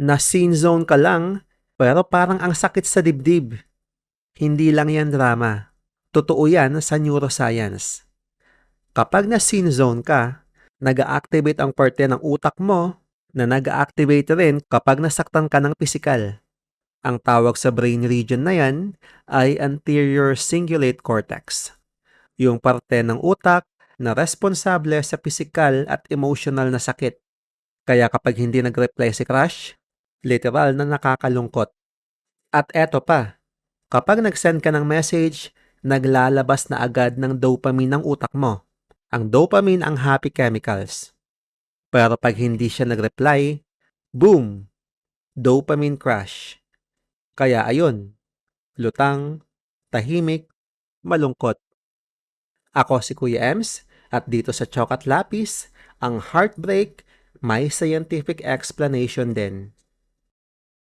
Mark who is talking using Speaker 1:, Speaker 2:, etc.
Speaker 1: Na scene zone ka lang, pero parang ang sakit sa dibdib. Hindi lang yan drama. Totoo yan sa neuroscience. Kapag na scene zone ka, nag-activate ang parte ng utak mo na nag-activate rin kapag nasaktan ka ng pisikal. Ang tawag sa brain region na yan ay anterior cingulate cortex. Yung parte ng utak na responsable sa pisikal at emotional na sakit. Kaya kapag hindi nag-reply si crush, literal na nakakalungkot. At eto pa, kapag nag-send ka ng message, naglalabas na agad ng dopamine ng utak mo. Ang dopamine ang happy chemicals. Pero pag hindi siya nag-reply, boom! Dopamine crash. Kaya ayun, lutang, tahimik, malungkot. Ako si Kuya Ems at dito sa Chokat Lapis, ang heartbreak may scientific explanation din.